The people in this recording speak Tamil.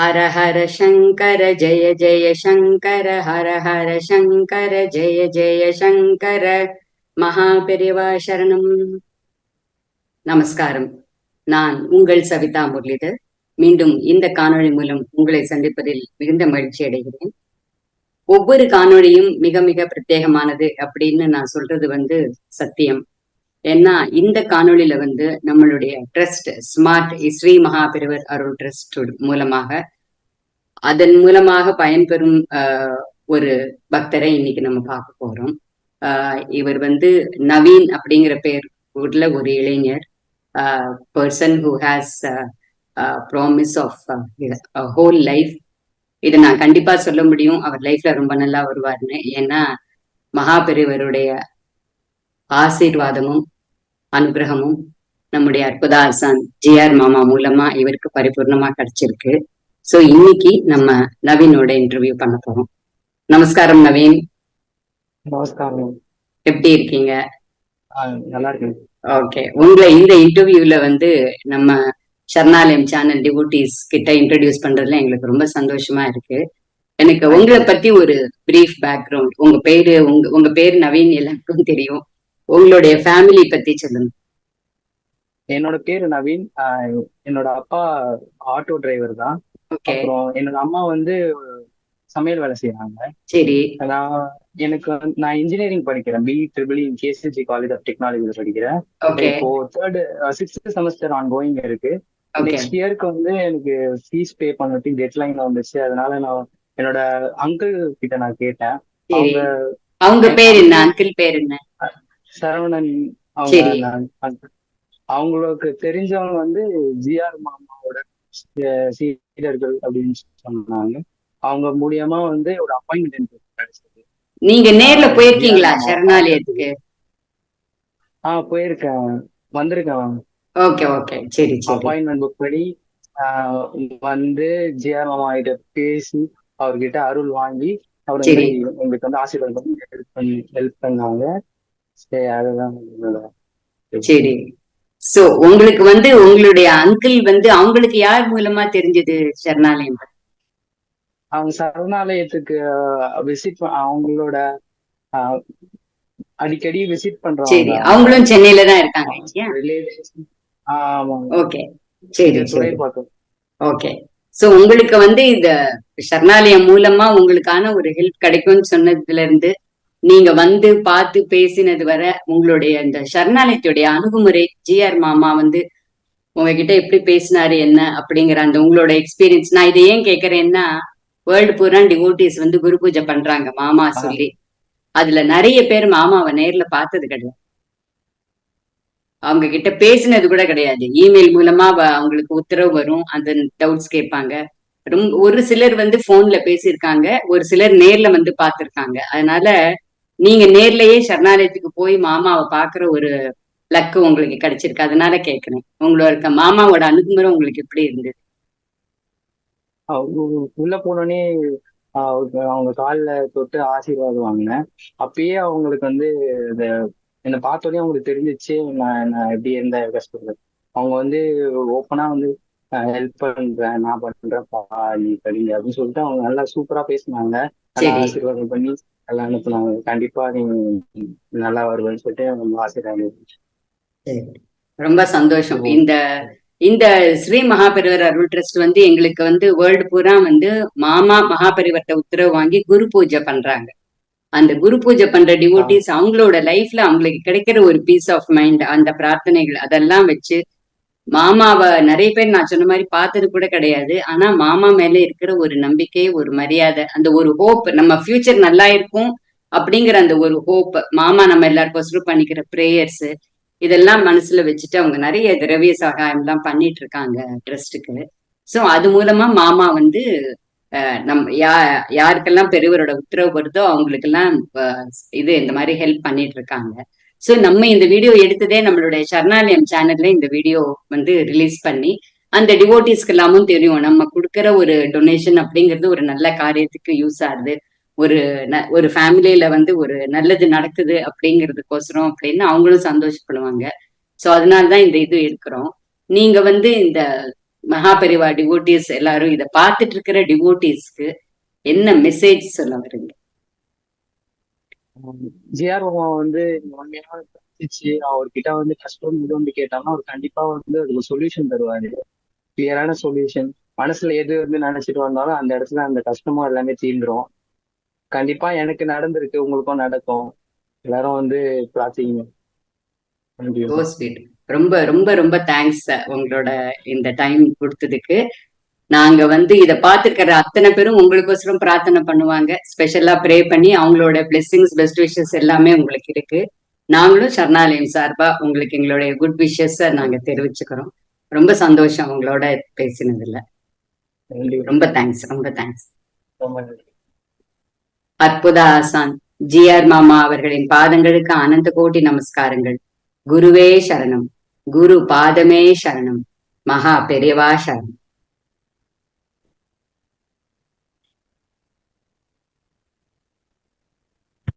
ஹர ஹர சங்கர ஜெய ஜெய சங்கர ஹர ஹர சங்கர ஜெய ஜெய சங்கர. மகா பெரியவா சரணம். நமஸ்காரம். நான் உங்கள் சவிதா முரளிதர். மீண்டும் இந்த காணொளி மூலம் உங்களை சந்திப்பதில் மிகுந்த மகிழ்ச்சி அடைகிறேன். ஒவ்வொரு காணொளியும் மிக மிக பிரத்யேகமானது அப்படின்னு நான் சொல்றது வந்து சத்தியம். ஏன்னா இந்த காணொளியில வந்து நம்மளுடைய trust smart Shri Mahaperuvar Arul trust மூலமாக அதன் மூலமாக பயன்பெறும் ஒரு பக்தரை இன்னைக்கு நம்ம பார்க்க போறோம். இவர் வந்து நவீன் அப்படிங்கிற பேர் உள்ள ஒரு இளைஞர். Person who has promise of whole life இதை நான் கண்டிப்பா சொல்ல முடியும். அவர் லைஃப்ல ரொம்ப நல்லா வருவார்னு ஏன்னா மகாபெரிவருடைய ஆசீர்வாதமும் அனுகிரகமும் நம்முடைய அற்புத ஆசான் ஜிஆர் மாமா மூலமா இவருக்கு பரிபூர்ணமா கிடைச்சிருக்கு. சோ இன்னைக்கு நம்ம நவீனோட இன்டர்வியூ பண்ண போறோம். நமஸ்காரம் நவீன். நமஸ்காரம். எப்படி இருக்கீங்க? நல்லா இருக்கேன். ஓகே. உங்களை இந்த இன்டர்வியூல வந்து நம்ம சரணாலயம் சேனல் டிவோட்டிஸ் கிட்ட இன்ட்ரடியூஸ் பண்றதுல எங்களுக்கு ரொம்ப சந்தோஷமா இருக்கு. எனக்கு உங்களை பத்தி ஒரு பிரீஃப் பேக்ரவுண்ட் உங்க பேரு உங்க உங்க பேரு நவீன் எல்லாருக்கும் தெரியும். உங்களுடைய ஃபேமிலி பத்தி சொல்லுங்க. என்னோட பேரு நவீன். என்னோட அப்பா ஆட்டோ டிரைவர் தான். அப்புறம் என்னோட அம்மா வந்து சமையல் வேலை செய்யறாங்க சரி. நான் எனக்கு நான் இன்ஜினியரிங் படிக்கிறேன். B triple KCG college of டெக்னாலஜில படிக்கிறேன். இப்போ third sixth semester on going இருக்கு. நெக்ஸ்ட் இயருக்கு வந்து எனக்கு ஃபீஸ் பே பண்ணதுக்கு டெட்லைன் வந்துச்சு. அதனால நான் என்னோட அங்கிள் கிட்ட நான் கேட்டேன். அவங்க அவங்க பேர் என்ன? அங்கிள் பேர் என்ன? சரவணன் அவங்க அவங்களுக்கு தெரிஞ்சவங்க வந்து ஜிஆர் மாமாவோட சீடர்கள் அப்படின்னு சொன்னாங்க. அவங்க மூலியமா வந்து ஒரு அப்பாயின்மெண்ட் கிடைச்சது. நீங்க நேர்ல போயிருக்கீங்களா சரணாலயத்துக்கு? ஆஹ் போயிருக்கேன். வந்திருக்கேன் ஓகே ஓகே. சரி அப்பாயின்மெண்ட் புக் படி வந்து ஜிஆர் மாமா கிட்ட பேசி அவர்கிட்ட அருள் வாங்கி அவர் உங்களுக்கு வந்து ஆசீர்வாதம் பண்ணி ஹெல்ப் பண்ணி ஹெல்ப் பண்ணாங்க. சரி. சோ உங்களுக்கு வந்து உங்களுடைய அங்கிள் வந்து அவங்களுக்கு யார் மூலமா தெரிஞ்சது சரணாலயம்? அவங்க சரணாலயத்துக்கு விசிட் அவங்களோட அடிக்கடி விசிட் பண்றாங்க சரி. அவங்களும் சென்னையில தான் இருக்காங்க ஓகே சரி சரி. ஓகே சோ உங்களுக்கு வந்து இந்த சரணாலயம் மூலமா உங்களுக்கான ஒரு ஹெல்ப் கிடைக்கும்னு சொன்னதுல இருந்து நீங்க வந்து பார்த்து பேசினது வர உங்களுடைய இந்த சரணாலயத்துடைய அணுகுமுறை ஜிஆர் மாமா வந்து உங்ககிட்ட எப்படி பேசினாரு என்ன அப்படிங்கிற அந்த உங்களோட எக்ஸ்பீரியன்ஸ் நான் இதை ஏன் கேக்குறேன்னா வேர்ல்டு பூரா டிவோட்டிஸ் வந்து குரு பூஜை பண்றாங்க மாமா சொல்லி. அதுல நிறைய பேர் மாமாவை நேர்ல பார்த்தது கிடையாது. அவங்க கிட்ட பேசினது கூட கிடையாது. இமெயில் மூலமா அவங்களுக்கு உத்தரவு வரும். அந்த டவுட்ஸ் கேட்பாங்க. ரொம்ப ஒரு சிலர் வந்து போன்ல பேசியிருக்காங்க. ஒரு சிலர் நேர்ல வந்து பார்த்திருக்காங்க. அதனால நீங்க நேர்லயே சரணாலயத்துக்கு போய் மாமாவை பாக்குற ஒரு லக்கு உங்களுக்கு கிடைச்சிருக்கு. அதனால கேக்குறேன். உங்களோட மாமாவோட அணுகுமுறை உங்களுக்கு எப்படி இருந்தது? உள்ள போனோடனே அவங்க காலில் தொட்டு ஆசீர்வாதம் வாங்கினேன். அப்பயே அவங்களுக்கு வந்து இந்த என்னை பார்த்தோடனே அவங்களுக்கு தெரிஞ்சிச்சு நான் நான் எப்படி இருந்த கஷ்டப்படுறது அவங்க வந்து ஓப்பனா வந்து ஹெல்ப் பண்றேன் நான் பண்றேன் பா நீ படிங்க அப்படின்னு சொல்லிட்டு அவங்க நல்லா சூப்பரா பேசினாங்க. ஆசீர்வாதம் பண்ணி எல்லாம் அனுப்புனாங்க கண்டிப்பா நீ நல்லா வருவேன்னு சொல்லிட்டு அவங்க ஆசீர்வாதம் ரொம்ப சந்தோஷம். இந்த இந்த ஸ்ரீ மகாபெரிவர் அருள் ட்ரஸ்ட் வந்து எங்களுக்கு வந்து வேர்ல்டு பூரா வந்து மாமா மகாபெரிவர்த்த உத்தரவு வாங்கி குரு பூஜை பண்றாங்க. அந்த குரு பூஜை பண்ற டிவோட்டிஸ் அவங்களோட லைஃப்ல அவங்களுக்கு கிடைக்கிற ஒரு பீஸ் ஆஃப் மைண்ட் அந்த பிரார்த்தனைகள் அதெல்லாம் வச்சு மாமாவை நிறைய பேர் நான் சொன்ன மாதிரி பார்த்தது கூட கிடையாது. ஆனா மாமா மேல இருக்கிற ஒரு நம்பிக்கை ஒரு மரியாதை அந்த ஒரு ஹோப் நம்ம ஃபியூச்சர் நல்லா இருக்கும் அப்படிங்கிற அந்த ஒரு ஹோப் மாமா நம்ம எல்லாருக்கும் பண்ணிக்கிற ப்ரேயர்ஸ் இதெல்லாம் மனசுல வச்சுட்டு அவங்க நிறைய திரவிய சகாயம் எல்லாம் பண்ணிட்டு இருக்காங்க ட்ரஸ்ட்டுக்கு ஸோ அது மூலமா மாமா வந்து நம் யா யாருக்கெல்லாம் பெரியவரோட உத்தரவு வருதோ அவங்களுக்கெல்லாம் இது இந்த மாதிரி ஹெல்ப் பண்ணிட்டு இருக்காங்க சோ நம்ம இந்த வீடியோ எடுத்ததே நம்மளுடைய சரணாலயம் சேனல்ல இந்த வீடியோ வந்து ரிலீஸ் பண்ணி அந்த டிவோட்டிஸ்க்கு எல்லாமும் தெரியும். நம்ம கொடுக்குற ஒரு டொனேஷன் அப்படிங்கிறது ஒரு நல்ல காரியத்துக்கு யூஸ் ஆகுது. ஒரு ஒரு ஃபேமிலியில வந்து ஒரு நல்லது நடக்குது அப்படிங்கிறதுக்கோசரம் அப்படின்னு அவங்களும் சந்தோஷப்படுவாங்க. ஸோ அதனாலதான் இந்த இது இருக்கிறோம் நீங்க வந்து இந்த மகாபரிவா டிவோட்டிஸ் எல்லாரும் இதை பார்த்துட்டு இருக்கிற டிவோட்டிஸ்க்கு என்ன மெசேஜ் சொல்ல வருங்க? ஜிஆர் மாமா வந்து உண்மையான சந்திச்சு அவர்கிட்ட வந்து கஷ்டம் இதுன்னு கேட்டாலும் கேட்டாங்கன்னா அவர் கண்டிப்பா வந்து அதுக்கு சொல்யூஷன் தருவாரு. கிளியரான சொல்யூஷன் மனசுல எது வந்து நினைச்சிட்டு வந்தாலும் அந்த இடத்துல அந்த கஷ்டமும் எல்லாமே தீர்ந்துரும் கண்டிப்பா எனக்கு நடந்திருக்கு உங்களுக்கும் நடக்கும். எல்லாரும் வந்து பிரார்த்திங்க ரொம்ப ரொம்ப ரொம்ப தேங்க்ஸ் உங்களோட இந்த டைம் கொடுத்ததுக்கு. நாங்க வந்து இத பார்த்திருக்கிற அத்தனை பேரும் உங்களுக்கோசரம் பிரார்த்தனை பண்ணுவாங்க. ஸ்பெஷலா ப்ரே பண்ணி அவங்களோட பிளெஸிங்ஸ் பெஸ்ட் விஷஸ் எல்லாமே உங்களுக்கு இருக்கு. நாங்களும் சரணாலயம் சார்பா உங்களுக்கு எங்களுடைய குட் விஷஸ் நாங்க தெரிவிச்சுக்கிறோம். ரொம்ப சந்தோஷம் உங்களோட பேசினதுல. ரொம்ப தேங்க்ஸ் ரொம்ப தேங்க்ஸ். அற்புத ஆசான் ஜிஆர் மாமா அவர்களின் பாதங்களுக்கு அனந்த கோடி நமஸ்காரங்கள். குருவே சரணம். குரு பாதமே சரணம். மகா பெரியவா சரணம்.